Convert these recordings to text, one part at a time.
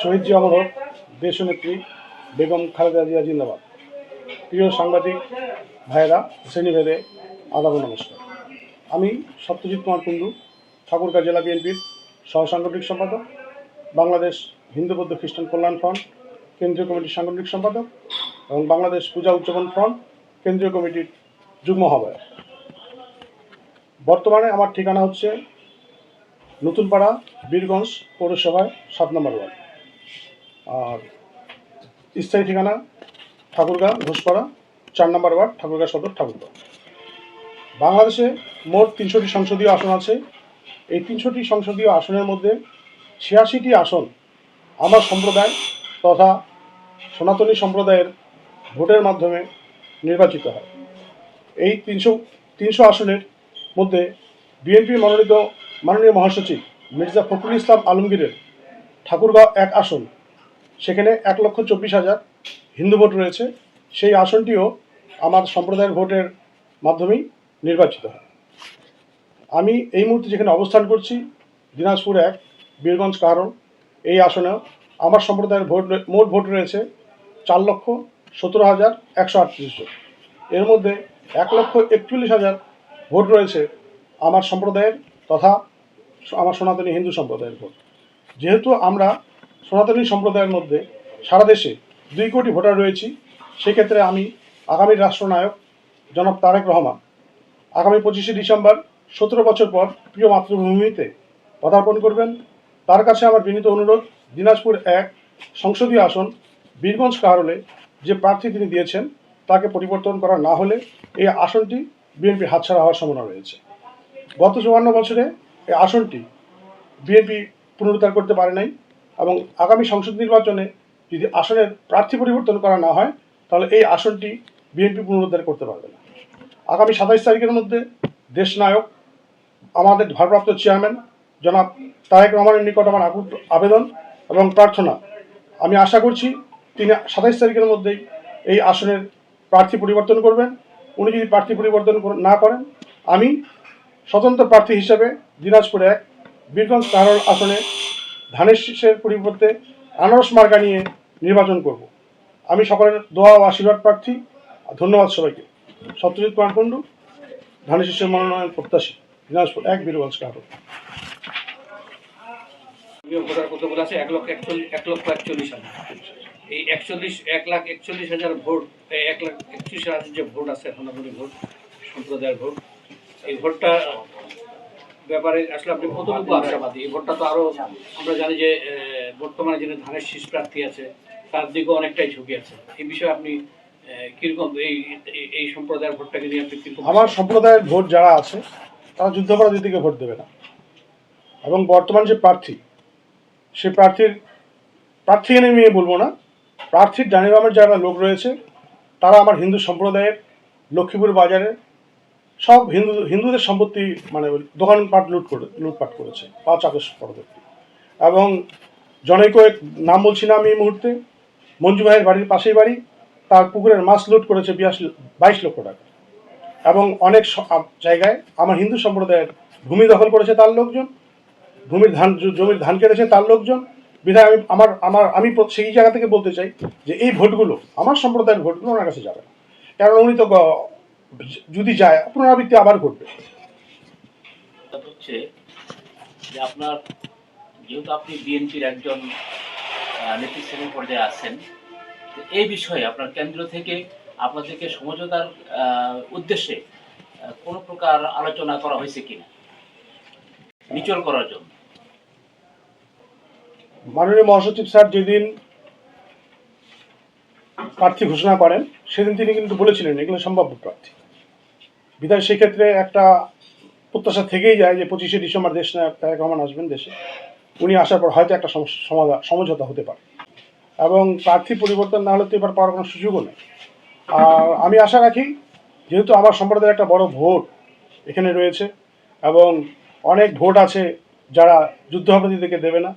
শহীদ জিয়া হোক দেশনেত্রী বেগম খালেদা জিয়া জিন্দাবাদ। প্রিয় সাংবাদিক, ভাইয়েরা, শ্রেণীভেদে আদাব নমস্কার। আমি সত্যজিৎ কুমার কুণ্ডু, ঠাকুরগাঁ জেলা বিএনপির সহসাংগঠনিক সম্পাদক, বাংলাদেশ হিন্দু বৌদ্ধ খ্রিস্টান কল্যাণ ফ্রন্ট, কেন্দ্রীয় কমিটির সাংগঠনিক সম্পাদক এবং বাংলাদেশ পূজা উদযাপন ফ্রন্ট, কেন্দ্রীয় কমিটির যুগ্ম আহ্বায়ক। বর্তমানে আমার ঠিকানা হচ্ছে নতুনপাড়া, বীরগঞ্জ পৌরসভায় সাত নম্বর ওয়ার্ড। আর স্থায়ী ঠিকানা ঠাকুরগাঁ, ঘোষপাড়া, চার নম্বর ওয়ার্ড, ঠাকুরগাঁ সদর ঠাকুরগাঁ বাংলাদেশে মোট তিনশোটি সংসদীয় আসন আছে। এই তিনশোটি সংসদীয় আসনের মধ্যে ছিয়াশিটি আসন আমার সম্প্রদায় তথা সনাতনী সম্প্রদায়ের ভোটের মাধ্যমে নির্বাচিত হয়। এই তিনশো তিনশো আসনের মধ্যে বিএনপি মনোনীত মাননীয় মহাসচিব মির্জা ফখরুল ইসলাম আলমগীরের ঠাকুরগাঁও এক আসন সেখানে এক লক্ষ চব্বিশ হাজার হিন্দু ভোট রয়েছে। সেই আসনটিও আমার সম্প্রদায়ের ভোটের মাধ্যমেই নির্বাচিত হয়। আমি এই মুহূর্তে যেখানে অবস্থান করছি, দিনাজপুর এক, বীরগঞ্জ কারণ, এই আসনেও আমার সম্প্রদায়ের ভোট মোট ভোট রয়েছে চার লক্ষ সতেরো হাজার একশো আটত্রিশ জন। এর মধ্যে এক লক্ষ একচল্লিশ হাজার ভোট রয়েছে আমার সম্প্রদায়ের তথা আমার সনাতনী হিন্দু সম্প্রদায়ের ভোট। যেহেতু আমরা সনাতনী সম্প্রদায়ের মধ্যে সারা দেশে দুই কোটি ভোটার রয়েছি। সেক্ষেত্রে আমি আগামী রাষ্ট্রনায়ক জনাব তারেক রহমান আগামী পঁচিশে ডিসেম্বর, সতেরো বছর পর প্রিয় মাতৃভূমিতে পদার্পণ করবেন। তার কাছে আমার বিনীত অনুরোধ, দিনাজপুর এক সংসদীয় আসন বীরগঞ্জ কারলে যে প্রার্থী তিনি দিয়েছেন, তাকে পরিবর্তন করা না হলে এই আসনটি বিএনপি হাতছাড়া হওয়ার সম্ভাবনা রয়েছে। গত চুয়ান্ন বছরে এই আসনটি বিএনপি পুনরুদ্ধার করতে পারে নাই। এবং আগামী সংসদ নির্বাচনে যদি আসনের প্রার্থী পরিবর্তন করা না হয়, তাহলে এই আসনটি বিএনপি পুনরুদ্ধার করতে পারবে না। আগামী সাতাইশ তারিখের মধ্যে দেশনায়ক, আমাদের ভারপ্রাপ্ত চেয়ারম্যান জনাব তারেক রহমানের নিকট আমার আবেদন এবং প্রার্থনা। আমি আশা করছি তিনি সাতাইশ তারিখের মধ্যেই এই আসনের প্রার্থী পরিবর্তন করবেন। উনি যদি প্রার্থী পরিবর্তন না করেন, আমি স্বতন্ত্র প্রার্থী হিসেবে দিনাজপুরে এক বীরগঞ্জ কারল আসনে ধানের শীষের পরিবর্তে আনারস মার্কা নিয়ে নির্বাচন করব। আমি সকলের দোয়া ও আশীর্বাদ প্রার্থী। ধন্যবাদ সবাইকে। সত্যজিৎ কুমার কুণ্ডু ধানের শীষের মনোনয়ন প্রত্যাশী। দিনাজপুর এক, বীরগঞ্জ কতগুলো আছে? এক লক্ষ একচল্লিশ, এক লক্ষ একচল্লিশ হাজার। এই একচল্লিশ, এক লাখ একচল্লিশ হাজার ভোট এক লাখ একচল্লিশ হাজার যে ভোট আছে সনাতনী ভোট, সম্প্রদায়ের ভোট, এই ভোটটা ব্যাপারে আসলে আপনি কতটুকু আশাবাদী? এই ভোটটা তো আরও, আমরা জানি যে বর্তমানে যিনি ধানের শীষ প্রার্থী আছে, তার দিকে অনেকটাই ঝুঁকি আছে। এই বিষয়ে আপনি কীরকম এই এই- সম্প্রদায়ের ভোটটাকে নিয়ে আপনি আমার সম্প্রদায়ের ভোট যারা আছে, তারা যুদ্ধাপরাধী দিকে ভোট দেবে না। এবং বর্তমান যে প্রার্থী, সে প্রার্থীর প্রার্থী এনে নিয়ে বলব না। প্রার্থীর ডানি বামের যারা লোক রয়েছে, তারা আমার হিন্দু সম্প্রদায়ের লক্ষ্মীপুর বাজারে সব হিন্দু, হিন্দুদের সম্পত্তি মানে দোকানপাট লুট করে, লুটপাট করেছে পাঁচ আগস্ট পরবর্তী এবং জনৈক নাম বলছি না আমি এই মুহূর্তে, মঞ্জু ভাইয়ের বাড়ির পাশেই বাড়ি, তার পুকুরের মাছ লুট করেছে বিয়াশি, বাইশ লক্ষ টাকা। এবং অনেক জায়গায় আমার হিন্দু সম্প্রদায়ের ভূমি দখল করেছে তার লোকজন, ভূমির ধান জমির ধান কেটেছে তার লোকজন। বিধায় আমি, আমার আমার, আমি সেই জায়গা থেকে বলতে চাই যে এই ভোটগুলো, আমার সম্প্রদায়ের ভোটগুলো ওনার কাছে যাবে কারণ উনি তো যদি যায় পুনরাবৃত্তি আবার ঘটবে। হচ্ছে যে আপনার যেহেতু আপনি বিএনপির একজন নেতৃস্থানীয় পর্যায়ে আছেন এই বিষয়ে আপনার কেন্দ্র থেকে আপনাদেরকে সমঝোতার উদ্দেশ্যে কোনো প্রকার আলোচনা করা হয়েছে কিনা? নিচল করার জন্য। মাননীয় মহাসচিব স্যার যেদিন প্রার্থী ঘোষণা করেন সেদিন তিনি কিন্তু বলেছিলেন এগুলো সম্ভাব্য প্রার্থী। বিধায় সেক্ষেত্রে একটা প্রত্যাশা থেকেই যায় যে পঁচিশে ডিসেম্বর দেশ নায়ক তারেক রহমান আসবেন দেশে। উনি আসার পর হয়তো একটা সমঝোতা হতে পারে। এবং প্রার্থী পরিবর্তন না হলে তো এবার পাওয়ার কোনো সুযোগও নেই। আর আমি আশা রাখি, যেহেতু আমার সম্প্রদায়ের একটা বড় ভোট এখানে রয়েছে, এবং অনেক ভোট আছে যারা যুদ্ধাপরাধীদেরকে দেবে না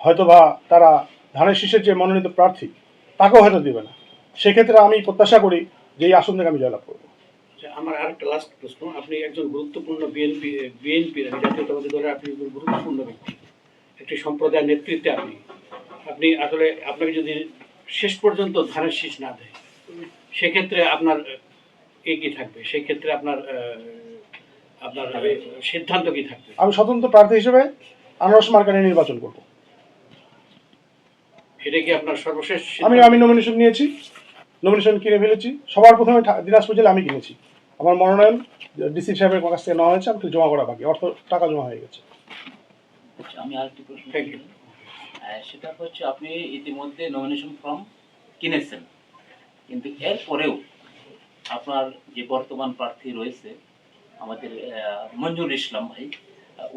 হয়তো বা তারা ধানের শীষের যে মনোনীত প্রার্থী, তাকেও হয়তো দেবে না। সেক্ষেত্রে আমি প্রত্যাশা করি যে এই আসন থেকে আমি জয়লাভ করব। আচ্ছা, আমার আরেকটা লাস্ট প্রশ্ন। আপনি একজন গুরুত্বপূর্ণ বিএনপি বিএনপির জাতীয়তাবাদী দলের আপনি একজন গুরুত্বপূর্ণ ব্যক্তি। একটি সম্প্রদায়ের নেতৃত্বে আপনি। আপনি আসলে আপনাকে যদি শেষ পর্যন্ত ধানের শীষ না দেয় সেক্ষেত্রে আপনার এ কি থাকবে? সেক্ষেত্রে আপনার আপনার সিদ্ধান্ত কি থাকবে? আমি স্বতন্ত্র প্রার্থী হিসেবে আনারস মার্কানে নির্বাচন করব। এটা কি আপনার সর্বশেষ আমি আমি নমিনেশন নিয়েছি। নমিনেশন কিনে ফেলেছি। সবার প্রথমে দিনাজপুর জেলা আমি কিনেছি। আমার মনোনয়ন ডিসি সাহেবের কাছ থেকে নেওয়া হয়েছে আমি জমা করা বাকি অর্থ টাকা জমা হয়ে গেছে। আচ্ছা, আমি আরেকটি প্রশ্ন. সেটা হচ্ছে আপনি ইতিমধ্যে নমিনেশন ফর্ম কিনেছেন কিন্তু এরপরেও আপনার যে বর্তমান প্রার্থী রয়েছে আমাদের মঞ্জুর ইসলাম ভাই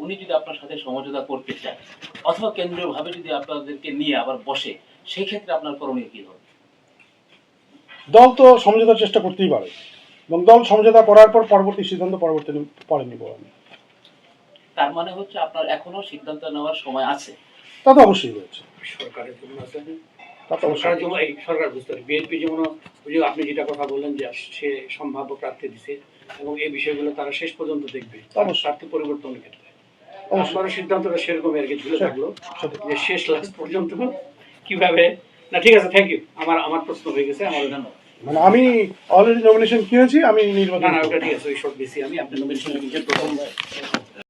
উনি যদি আপনার সাথে সমঝোতা করতে চান অথবা কেন্দ্রীয়ভাবে যদি আপনাদেরকে নিয়ে আবার বসে সেই ক্ষেত্রে আপনার করণীয় কি হবে? দল তো সমঝোতার চেষ্টা করতেই পারে। এবং দল সমঝোতা করার পর পরবর্তী সিদ্ধান্ত পরবর্তী পরে নিব আমি। তার মানে হচ্ছে আপনার এখনও সিদ্ধান্ত নেওয়ার সময় আছে। তা তো অবশ্যই রয়েছে। সরকারের জন্য আছে। তা তো অবশ্যই। জন্য এই সরকার বুঝতে পারে। বিএনপি যেমন ওই আপনি যেটা কথা বললেন যে সে সম্ভাব্য প্রার্থী দিছে এবং এই বিষয়গুলো তারা শেষ পর্যন্ত দেখবে। পরিবর্তনের ক্ষেত্রে। সিদ্ধান্তটা সেরকমই আর কি। ঝুলে থাকল। যে শেষ লাস্ট পর্যন্ত কীভাবে না ঠিক আছে থ্যাংক ইউ আমার আমার প্রশ্ন হয়ে গেছে আমার ধন্যবাদ মানে আমি অলরেডি নমিনেশন কিনেছি আমি নির্বাচন না না ওটা ঠিক আছে ওই শর্ট বেশি আমি আপনি নমিনেশন প্রথম